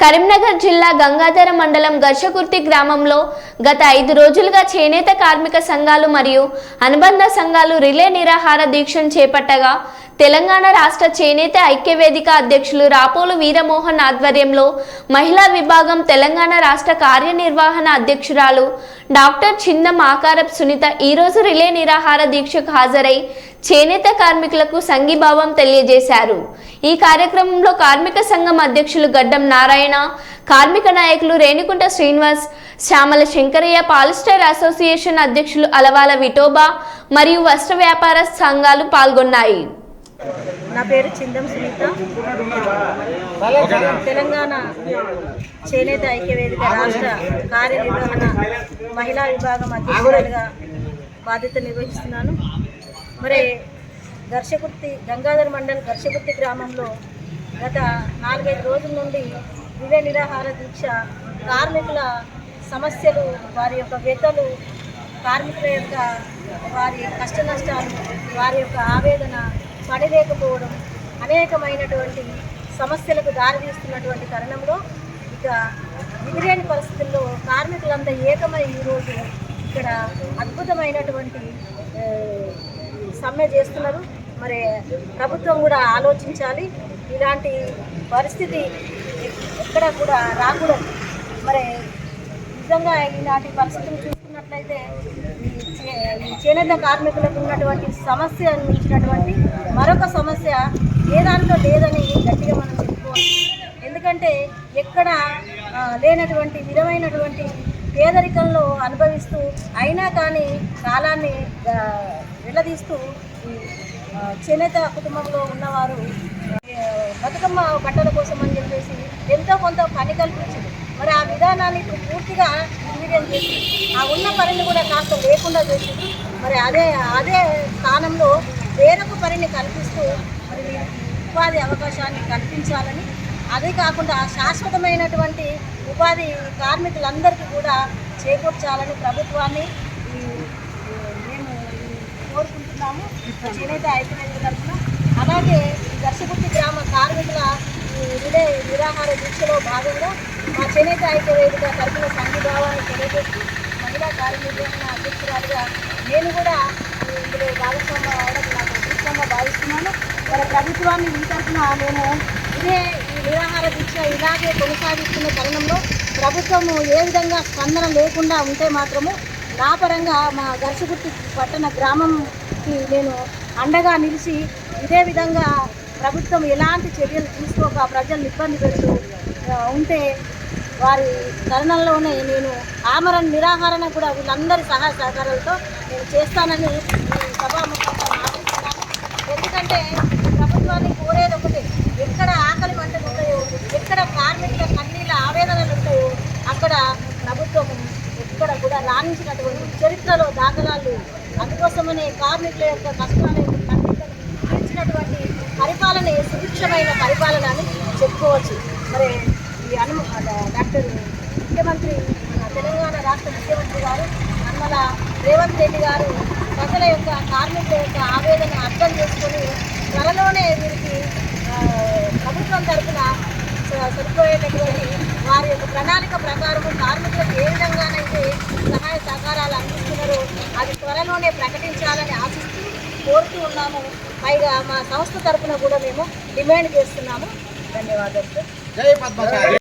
కరీంనగర్ జిల్లా గంగాధర మండలం ఘర్షకుర్తి గ్రామంలో గత ఐదు రోజులుగా చేనేత కార్మిక సంఘాలు మరియు అనుబంధ సంఘాలు రిలే నిరాహార దీక్షను చేపట్టగా తెలంగాణ రాష్ట్ర చేనేత ఐక్యవేదిక అధ్యక్షులు రాపోలు వీరమోహన్ ఆధ్వర్యంలో మహిళా విభాగం తెలంగాణ రాష్ట్ర కార్యనిర్వహణ అధ్యక్షురాలు డాక్టర్ చిందం ఆకారప్ సునీత ఈరోజు రిలే నిరాహార దీక్షకు హాజరై చేనేత కార్మికులకు సంఘీభావం తెలియజేశారు. ఈ కార్యక్రమంలో కార్మిక సంఘం అధ్యక్షులు గడ్డం నారాయణ కార్మిక నాయకులు రేణికుంట శ్రీనివాస్ శ్యామల శంకరయ్య పాలిస్టర్ అసోసియేషన్ అధ్యక్షులు అలవాల విఠోబా మరియు వస్త్ర వ్యాపార సంఘాలు పాల్గొన్నాయి. నా పేరు చిందం సునీత తెలంగాణ చేనేత ఐక్యవేదిక రాష్ట్ర కార్యనిర్వహణ మహిళా విభాగం అధ్యక్షురాలుగా బాధ్యత నిర్వహిస్తున్నాను. మరి ఘర్షకుర్తి గంగాధర్ మండల్ ఘర్షకుర్తి గ్రామంలో గత నాలుగైదు రోజుల నుండి వివే నిరాహార దీక్ష కార్మికుల సమస్యలు వారి యొక్క వేతలు కార్మికుల యొక్క వారి కష్ట నష్టాలు వారి యొక్క ఆవేదన పని లేకపోవడం అనేకమైనటువంటి సమస్యలకు దారితీస్తున్నటువంటి తరుణంలో ఇక మిగిలేని పరిస్థితుల్లో కార్మికులంతా ఏకమై ఈరోజు ఇక్కడ అద్భుతమైనటువంటి సమ్మె చేస్తున్నారు. మరి ప్రభుత్వం కూడా ఆలోచించాలి. ఇలాంటి పరిస్థితి ఎక్కడ కూడా రాకూడదు. మరి నిజంగా ఈనాటి పరిస్థితులు చూసినట్లయితే ఈ చేనేత కార్మికులకు ఉన్నటువంటి సమస్య మించినటువంటి మరొక సమస్య ఏ దాంట్లో లేదని గట్టిగా మనం చెప్పుకోవాలి. ఎందుకంటే ఎక్కడ లేనటువంటి విధమైనటువంటి పేదరికంలో అనుభవిస్తూ అయినా కానీ కాలాన్ని వెళ్ళదీస్తూ చేనేత కుటుంబంలో ఉన్నవారు బతుకమ్మ బట్టల కోసం అని చెప్పేసి ఎంతో కొంత పని కల్పించింది మరి ఆ విధానాన్ని ఇప్పుడు పూర్తిగా నిర్వీర్యం చేసి ఆ ఉన్న పనిని కూడా కాస్త లేకుండా చేసింది మరి అదే అదే స్థానంలో వేరొక పనిని కల్పిస్తూ మరి ఉపాధి అవకాశాన్ని కల్పించాలని అదే కాకుండా శాశ్వతమైనటువంటి ఉపాధి కార్మికులందరికీ కూడా చేకూర్చాలని ప్రభుత్వాన్ని మేము కోరుకుంటున్నాము. చేనేత ఐక్యవేదిక తరఫున. అలాగే దర్శకుర్తి గ్రామ కార్మికుల ఈ నిరాహార దీక్షలో భాగంగా మా చేనేత ఐక్యవేదిక తరఫున సంఘీభావాన్ని తెలియజేస్తూ మహిళా కార్యనిర్వహణ అధ్యక్షురాలుగా నేను కూడా ఇందులో భాగస్వామ్యం అవడం నాకు అదృష్టంగా భావిస్తున్నాను. మన ప్రభుత్వాన్ని ఈ తరఫున నేను ఇదే ఈ నిరాహార దీక్ష ఇలాగే కొనసాగిస్తున్న తరుణంలో ప్రభుత్వము ఏ విధంగా స్పందన లేకుండా ఉంటే మాత్రము నా పరంగా మా గర్షగుర్తి పట్టణ గ్రామంకి నేను అండగా నిలిచి ఇదే విధంగా ప్రభుత్వం ఎలాంటి చర్యలు తీసుకోక ప్రజలను ఇబ్బంది పెడుతూ ఉంటే వారి తరుణంలోనే నేను ఆమరణ నిరాహారణ కూడా వీళ్ళందరి సహాయ సహకారాలతో నేను చేస్తానని సభాముఖంగా ఆశిస్తున్నాను ఎందుకంటే ప్రభుత్వాన్ని కోరేది ఒకటే ఎక్కడ ఆకలి మంటలు ఉంటాయో ఎక్కడ కార్మికుల కన్నీళ్ళ ఆవేదనలు ఉంటాయో అక్కడ ప్రభుత్వం ఎక్కడ కూడా రాణించినటువంటి చరిత్రలో దాఖలాలు అందుకోసమనే కార్మికుల యొక్క కష్టాలు కన్నీళ్ళను తీర్చినటువంటి పరిపాలన సుభిక్షమైన పరిపాలన అని చెప్పుకోవచ్చు. మరి ఈ అను డాక్టర్ ముఖ్యమంత్రి తెలంగాణ రాష్ట్ర ముఖ్యమంత్రి గారు నమ్మల రేవంత్ రెడ్డి గారు ప్రజల యొక్క కార్మికుల యొక్క ఆవేదన అర్థం చేసుకొని త్వరలోనే వీరికి ప్రభుత్వం తరఫున సరిపోయేటటువంటి వారి యొక్క ప్రణాళిక ప్రకారం కార్మికులకు ఏ విధంగానైతే సహాయ సహకారాలు అందిస్తున్నారో అది త్వరలోనే ప్రకటించాలని ఆశిస్తూ కోరుతూ ఉన్నాము. పైగా మా సంస్థ తరఫున కూడా మేము డిమాండ్ చేస్తున్నాము. ధన్యవాదాలు